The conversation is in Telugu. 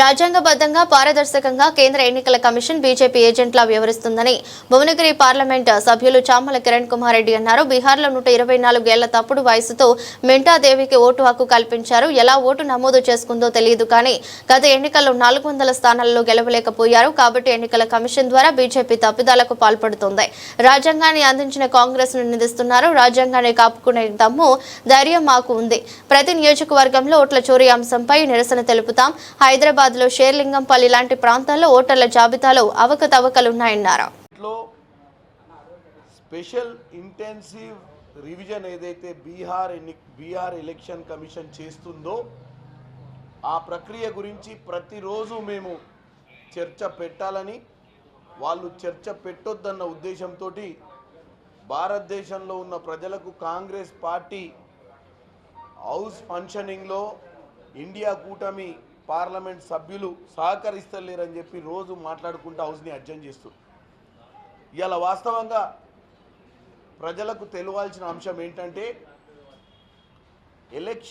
రాజ్యాంగబద్ధంగా పారదర్శకంగా కేంద్ర ఎన్నికల కమిషన్ బీజేపీ ఏజెంట్లా వ్యవహరిస్తుందని భువనగిరి పార్లమెంట్ సభ్యులు చామల కిరణ్ కుమార్ రెడ్డి అన్నారు. బీహార్లో నూట ఇరవై నాలుగేళ్ళ తప్పుడు వయసుతో మెంటాదేవికి ఓటు హక్కు కల్పించారు. ఎలా ఓటు నమోదు చేసుకుందో తెలియదు కానీ గత ఎన్నికల్లో నాలుగు వందల స్థానాల్లో గెలవలేకపోయారు. కాబట్టి ఎన్నికల కమిషన్ ద్వారా బీజేపీ తప్పిదాలకు పాల్పడుతోంది. రాజ్యాంగాన్ని అందించిన కాంగ్రెస్ను నిందిస్తున్నారు. రాజ్యాంగాన్ని కాపుకునే దమ్ము ధైర్యం మాకు ఉంది. ప్రతి నియోజకవర్గంలో ఓట్ల చోరీ అంశంపై నిరసన తెలుపుతాం. హైదరాబాద్ లో షేర్లింగంపల్లి లాంటి ప్రాంతాల్లో ఓటర్ల జాబితాలో అవకతవకలున్నాయన్నారు. స్పెషల్ ఇంటెన్సివ్ రివిజన్ ఏదైతే బీహార్ ఎన్ని బీహార్ ఎలక్షన్ కమిషన్ చేస్తుందో ఆ ప్రక్రియ గురించి ప్రతిరోజు మేము చర్చ పెట్టాలని వాళ్ళు చర్చ పెట్టొద్దన్న ఉద్దేశంతో భారతదేశంలో ఉన్న ప్రజలకు కాంగ్రెస్ పార్టీ హౌస్ ఫంక్షనింగ్లో ఇండియా కూటమి పార్లమెంట్ సభ్యులు సహకరిస్తలేరని చెప్పి రోజు మాట్లాడుకుంటూ హౌస్ని అడ్జన్ చేస్తారు ఇవాళ వాస్తవంగా ప్రజలకు తెలియాల్సిన అంశం ఏంటంటే ఎలక్షన్